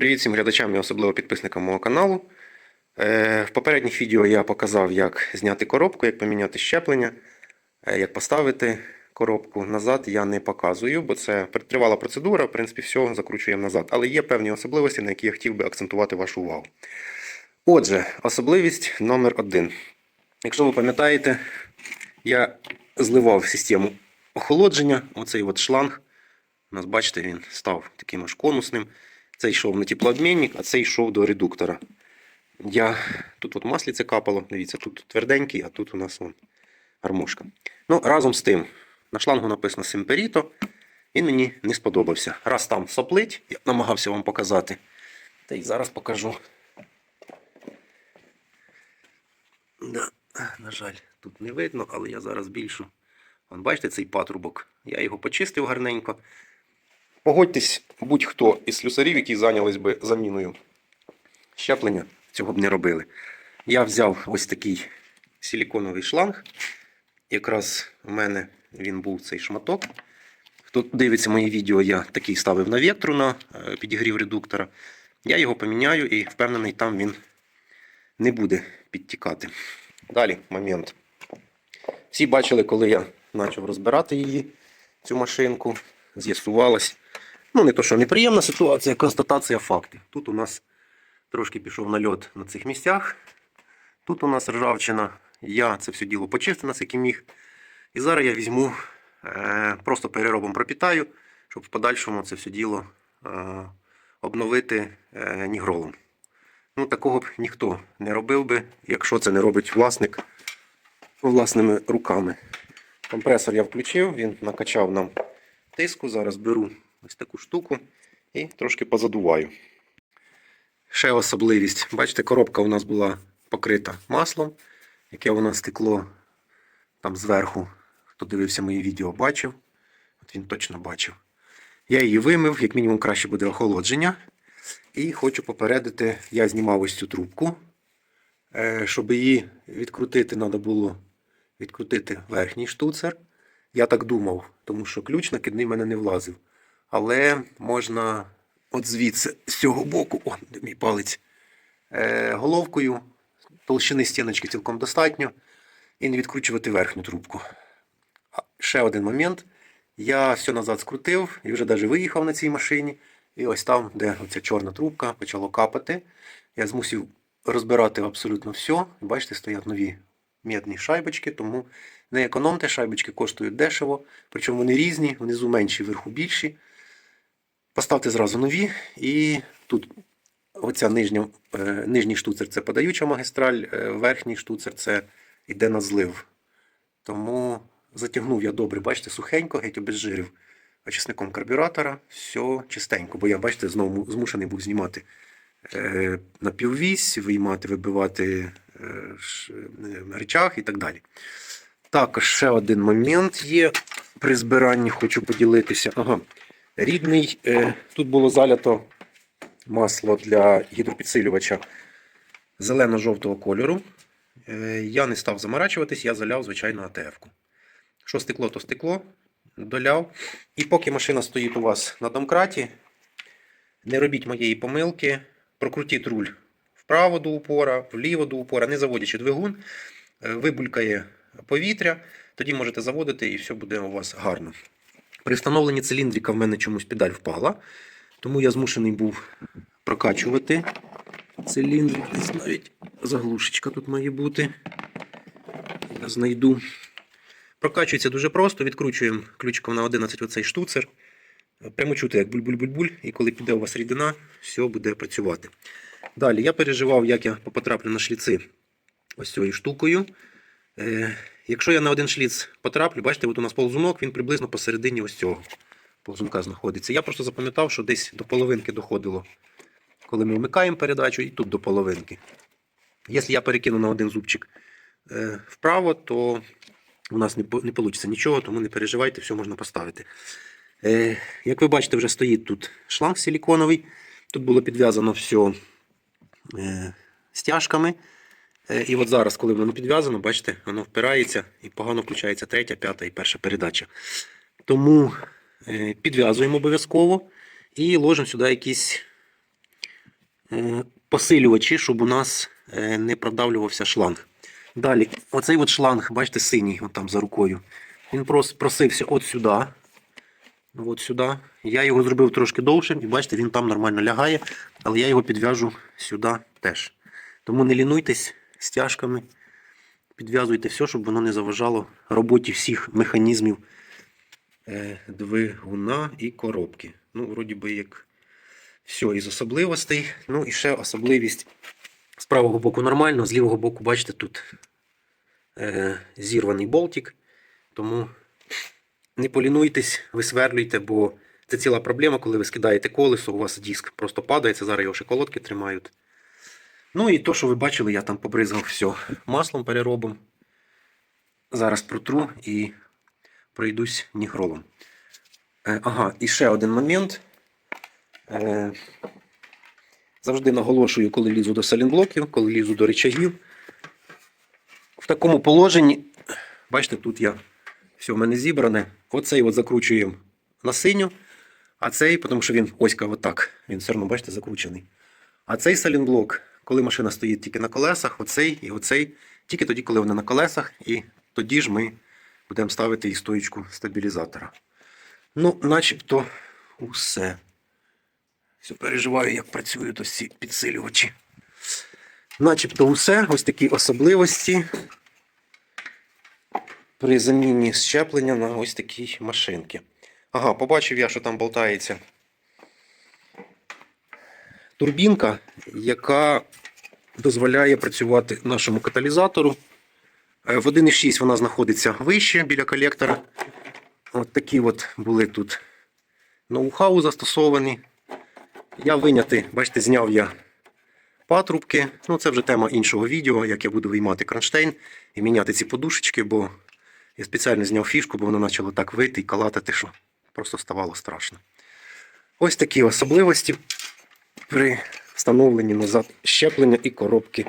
Привіт всім глядачам і особливо підписникам мого каналу. Е, В попередніх відео я показав, як зняти коробку, як поміняти щеплення, е, як поставити коробку назад. Я не показую, бо це тривала процедура, в принципі, все закручуємо назад. Але є певні особливості, на які я хотів би акцентувати вашу увагу. Отже, особливість номер один. Якщо ви пам'ятаєте, я зливав систему охолодження, оцей от шланг. У нас, бачите, він став таким аж конусним. Цей йшов на теплообмінник, а цей йшов до редуктора. Я... Тут от масліце капало, дивіться, тут тверденький, а тут у нас вон, гармошка. Ну, разом з тим, на шлангу написано Семперіто. Він мені не сподобався. Раз там соплить, я намагався вам показати. Та й зараз покажу. Да, на жаль, тут не видно, але я зараз більшу. Вон, бачите цей патрубок? Я його почистив гарненько. Погодьтесь, будь-хто із слюсарів, які зайнялись би заміною щеплення, цього б не робили. Я взяв ось такий силіконовий шланг. Якраз у мене він був цей шматок. Хто дивиться мої відео, я такий ставив на вектру на е, підігрів редуктора. Я його поміняю і впевнений, там він не буде підтікати. Далі момент. Всі бачили, коли я почав розбирати її, цю машинку. З'ясувалось. Ну, не то, що неприємна ситуація, констатація фактів. Тут у нас трошки пішов нальот на цих місцях. Тут у нас ржавчина. Я це все діло почистив, наскільки міг. І зараз я візьму, е, просто переробом пропітаю, щоб в подальшому це все діло е, обновити е, нігролом. Ну, такого б ніхто не робив би, якщо це не робить власник власними руками. Компресор я включив, він накачав нам тиску. Зараз беру ось таку штуку і трошки позадуваю. Ще особливість. Бачите, коробка у нас була покрита маслом, яке нас стекло там зверху. Хто дивився мої відео, бачив. От він точно бачив. Я її вимив, як мінімум краще буде охолодження. І хочу попередити, я знімав ось цю трубку. Е, Щоб її відкрутити, треба було відкрутити верхній штуцер. Я так думав, тому що ключ накидний в мене не влазив. Але можна от звідси, з цього боку, о, мій палець, е, головкою, толщини стіночки цілком достатньо, і не відкручувати верхню трубку. Ще один момент. Я все назад скрутив і вже навіть виїхав на цій машині. І ось там, де оця чорна трубка, почало капати. Я змусив розбирати абсолютно все. Бачите, стоять нові медні шайбочки, тому не економте, шайбочки коштують дешево, причому вони різні, внизу менші, вверху більші. Поставте зразу нові, і тут оця нижня, е, нижній штуцер це подаюча магістраль, е, верхній штуцер це йде на злив. Тому затягнув я добре, бачите, сухенько, геть обезжирив очисником карбюратора, все чистенько, бо я, бачите, знову змушений був знімати е, напіввісь, виймати, вибивати речах і так далі. Також ще один момент є при збиранні, хочу поділитися. Ага. Рідний, е, тут було залято масло для гідропідсилювача зелено-жовтого кольору. Е, я не став заморачуватись, я заляв звичайну АТФ-ку. Що стекло, то стекло, доляв. І поки машина стоїть у вас на домкраті, не робіть моєї помилки, прокрутіть руль вправо до упора, вліво до упора, не заводячи двигун, е, вибулькає повітря, тоді можете заводити і все буде у вас гарно. При встановленні циліндрика в мене чомусь педаль впала, тому я змушений був прокачувати циліндрик. Десь навіть заглушечка тут має бути. Я знайду. Прокачується дуже просто, відкручуємо ключиком на 11 оцей штуцер. Прямо чути, як буль-буль-буль-буль, і коли піде у вас рідина, все буде працювати. Далі я переживав, як я потраплю на шліци ось цією штукою. Якщо я на один шліц потраплю, бачите, от у нас ползунок, він приблизно посередині ось цього ползунка знаходиться. Я просто запам'ятав, що десь до половинки доходило, коли ми вмикаємо передачу, і тут до половинки. Якщо я перекину на один зубчик е, вправо, то у нас не, вийде нічого, тому не переживайте, все можна поставити. Е, як ви бачите, вже стоїть тут шланг силіконовий. Тут було підв'язано все стяжками. Е, І от зараз, коли воно підв'язано, бачите, воно впирається і погано включається третя, п'ята і перша передача. Тому е, підв'язуємо обов'язково і ложимо сюди якісь е, посилювачі, щоб у нас не продавлювався шланг. Далі, оцей от шланг, бачите, синій, от там за рукою. Він прос, просився от сюди. От сюди. Я його зробив трошки довшим, і бачите, він там нормально лягає, але я його підв'яжу сюди теж. Тому не лінуйтесь стяжками, підв'язуйте все, щоб воно не заважало роботі всіх механізмів е, двигуна і коробки. Ну, вроді би, як все із особливостей. Ну і ще особливість з правого боку нормально, з лівого боку, бачите, тут е, зірваний болтик. Тому не полінуйтесь, висверлюйте, бо це ціла проблема, коли ви скидаєте колесо, у вас диск просто падає, це зараз його ще колодки тримають. Ну і то, що ви бачили, я там побризгав все маслом переробом. Зараз протру і пройдусь нігролом. Е, ага, і ще один момент. Е, завжди наголошую, коли лізу до салінблоків, коли лізу до речагів. В такому положенні, бачите, тут я все в мене зібране. Оцей от закручуємо на синю, а цей, тому що він ось отак. Він все одно, бачите, закручений. А цей салінблок, коли машина стоїть тільки на колесах, оцей і оцей, тільки тоді, коли вони на колесах, і тоді ж ми будемо ставити і стоїчку стабілізатора. Ну, начебто, усе. Все переживаю, як працюють ось ці підсилювачі. Начебто усе, ось такі особливості при заміні щеплення на ось такій машинки. Ага, побачив я, що там болтається турбінка, яка дозволяє працювати нашому каталізатору. Е, В 1.6 вона знаходиться вище біля колектора. От такі от були тут ноу-хау застосовані. Я виняти, бачите, зняв я патрубки. Ну, це вже тема іншого відео, як я буду виймати кронштейн і міняти ці подушечки, бо я спеціально зняв фішку, бо воно почало так вити і калатати, що просто ставало страшно. Ось такі особливості при встановленні назад щеплення і коробки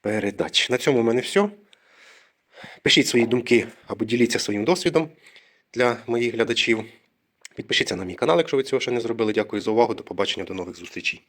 передач. На цьому в мене все. Пишіть свої думки або діліться своїм досвідом для моїх глядачів. Підпишіться на мій канал, якщо ви цього ще не зробили. Дякую за увагу. До побачення, до нових зустрічей.